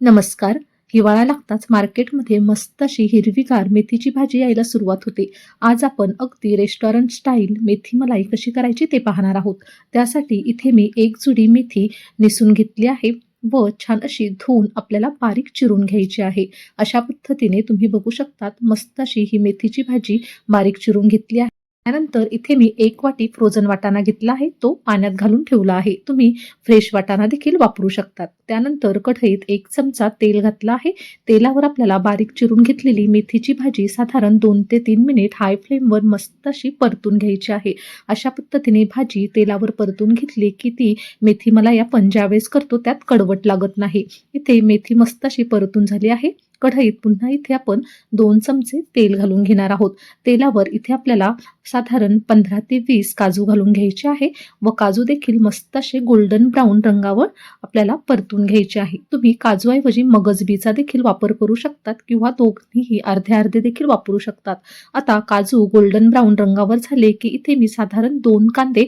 नमस्कार. हिवाळा लागताच मार्केटमध्ये मस्त अशी हिरवीगार मेथीची भाजी यायला सुरुवात होते. आज आपण अगदी रेस्टॉरंट स्टाईल मेथी मलाई कशी करायची ते पाहणार आहोत. त्यासाठी इथे मी एक जुडी मेथी निसून घेतली आहे व छान अशी धुवून आपल्याला बारीक चिरून घ्यायची आहे. अशा पद्धतीने तुम्ही बघू शकतात मस्त अशी ही मेथीची भाजी बारीक चिरून घेतली आहे. त्यानंतर इथे मी एक वाटी फ्रोझन वाटाणा घेतला आहे. तो पाण्यात घालून ठेवला आहे. तुम्ही फ्रेश वाटाणा देखील वापरू शकतात. त्यानंतर कढईत एक चमचा तेल घातला आहे. तेलावर आपल्याला बारीक चिरून घेतलेली मेथीची भाजी साधारण दोन ते तीन मिनिट हाय फ्लेमवर मस्त अशी परतून घ्यायची आहे. अशा पद्धतीने भाजी तेलावर परतून घेतली की ती मेथी मला या पण ज्यावेळेस करतो. त्यात कडवट लागत नाही. इथे मेथी मस्त अशी परतून झाली आहे. कढईत पुन्हा इथे आपण दोन चमचे तेल घालून घेणार आहोत. तेलावर इथे आपल्याला साधारण पंधरा ते वीस काजू घालून घ्यायचे आहे व काजू देखील मस्त असे गोल्डन ब्राऊन रंगावर आपल्याला परतून घ्यायचे आहे. तुम्ही काजूऐवजी मगजबीचा देखील वापर करू शकतात किंवा दोघीही अर्धे अर्धे देखील वापरू शकतात. आता काजू गोल्डन ब्राऊन रंगावर झाले की इथे मी साधारण दोन कांदे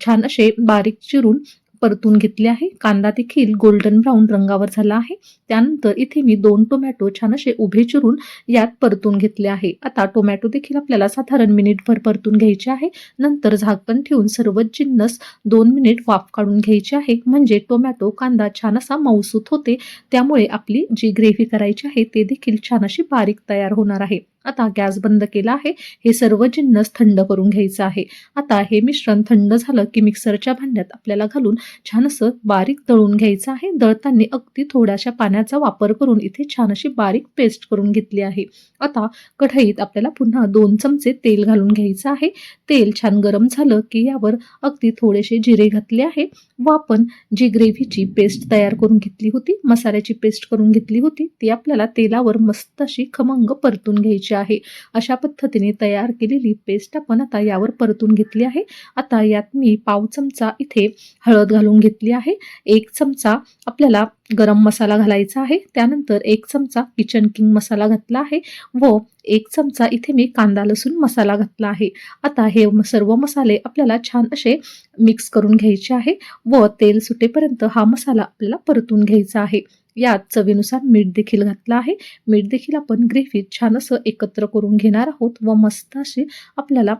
छान असे बारीक चिरून परतून घेतले आहे. कांदा देखील गोल्डन ब्राऊन रंगावर झाला आहे. त्यानंतर इथे मी दोन टोमॅटो छान असे उभे चिरून यात परतून घेतले आहे. आता टोमॅटो देखील आपल्याला साधारण मिनिटभर परतून घ्यायचे आहे. नंतर झाकण ठेवून सर्व जिन्नस दोन मिनिट वाफ काढून घ्यायची आहे. म्हणजे टोमॅटो कांदा छान असा मऊसूत होते. त्यामुळे आपली जी ग्रेव्ही करायची आहे ते देखील छान अशी बारीक तयार होणार आहे. आता गॅस बंद केला आहे. हे सर्व जिन्नस थंड करून घ्यायचं आहे. आता हे मिश्रण थंड झालं की मिक्सरच्या भांड्यात आपल्याला घालून छान असं बारीक तळून घ्यायचं आहे. दळताना अगदी थोड्याशा पाण्याचा वापर करून इथे छान अशी बारीक पेस्ट करून घेतली आहे. आता कढईत आपल्याला पुन्हा दोन चमचे तेल घालून घ्यायचं आहे. तेल छान गरम झालं की यावर अगदी थोडेसे जिरे घातले आहे. व आपण जी ग्रेव्हीची पेस्ट तयार करून घेतली होती मसाल्याची पेस्ट करून घेतली होती ती आपल्याला तेलावर मस्त अशी खमंग परतून घ्यायची आहे अशा पद्धतीने तयार केलेली पेस्ट आपण आता यावर परतून घेतली आहे. आता यात मी पाव चमचा इथे हळद घालून घेतली आहे. एक चमचा आपल्याला गरम मसाला घालायचा आहे. त्यानंतर एक चमचा किचन किंग मसाला घातला आहे व एक चमचा इथे मी कांदा लसूण मसाला घातला आहे. आता हे सर्व मसाले आपल्याला छान असे मिक्स करून घ्यायचे आहे व तेल सुटेपर्यंत हा मसाला आपल्याला परतून घ्यायचा आहे. यात चवीनुसार मीठ देखील घातलं आहे. मीठ देखील आपण ग्रेव्हीत छान असं एकत्र करून घेणार आहोत व मस्त अशी आपल्याला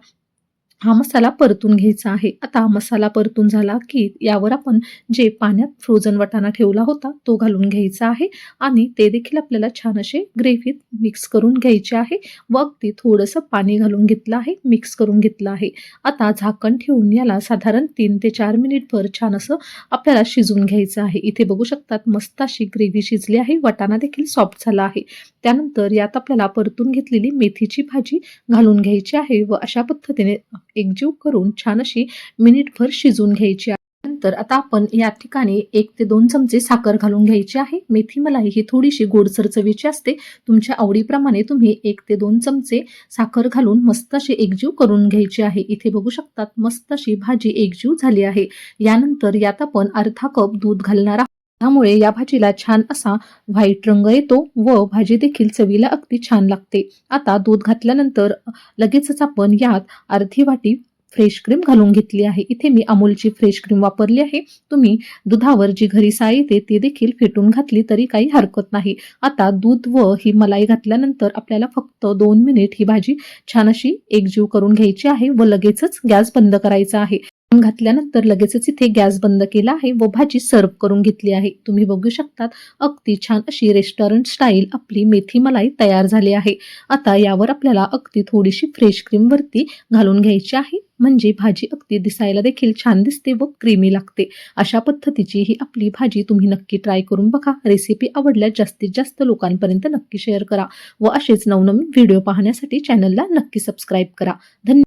हा मसाला परतून घ्यायचा आहे. आता मसाला परतून झाला की यावर आपण जे पाण्यात फ्रोझन वाटाणा ठेवला होता तो घालून घ्यायचा आहे आणि ते देखील आपल्याला छान असे ग्रेव्हीत मिक्स करून घ्यायचे आहे. व अगदी थोडंसं पाणी घालून घेतलं आहे मिक्स करून घेतलं आहे. आता झाकण ठेवून याला साधारण तीन ते चार मिनिटभर छान असं आपल्याला शिजून घ्यायचं आहे. इथे बघू शकतात मस्त अशी ग्रेव्ही शिजली आहे. वाटाणा देखील सॉफ्ट झाला आहे. त्यानंतर यात आपल्याला परतून घेतलेली मेथीची भाजी घालून घ्यायची आहे व अशा पद्धतीने एकजीव करून छान अशी मिनिटभर शिजून घ्यायची नंतर आता आपण या ठिकाणी एक ते दोन चमचे साखर घालून घ्यायची आहे. मेथी मलाई ही थोडीशी गोडसर चवीची असते. तुमच्या आवडीप्रमाणे तुम्ही एक ते दोन चमचे साखर घालून मस्त अशी एकजीव करून घ्यायची आहे. इथे बघू शकतात मस्त अशी भाजी एकजीव झाली आहे. यानंतर यात आपण अर्धा कप दूध घालणार आहोत त्यामुळे या भाजीला छान असा व्हाईट रंग येतो व भाजी देखील चवीला अगदी छान लागते. आता दूध घातल्यानंतर लगेचच आपण यात अर्धी वाटी फ्रेश क्रीम घालून घेतली आहे. इथे मी अमूलची फ्रेश क्रीम वापरली आहे. तुम्ही दुधावर जी घरी साय येते ती देखील फेटून घातली तरी काही हरकत नाही. आता दूध व ही मलाई घातल्यानंतर आपल्याला फक्त दोन मिनिट ही भाजी छान अशी एकजीव करून घ्यायची आहे व लगेचच गॅस बंद करायचा आहे. घातल्यानंतर लगेचच इथे गॅस बंद केला. आहे व भाजी सर्व करून घेतली आहे. तुम्ही बघू शकतात अगदी छान अशी रेस्टॉरंट स्टाईल आपली मेथी मलाई तयार झाली आहे. आता यावर आपल्याला अगदी थोडीशी फ्रेश क्रीम वरती घालून घ्यायची आहे. म्हणजे भाजी अगदी दिसायला देखील छान दिसते व क्रीमी लागते. अशा पद्धतीची ही आपली भाजी तुम्ही नक्की ट्राय करून बघा. रेसिपी आवडल्यास जास्तीत जास्त लोकांपर्यंत नक्की शेअर करा. व असेच नवनवीन व्हिडिओ पाहण्यासाठी चॅनलला नक्की सबस्क्राईब करा. धन्यवाद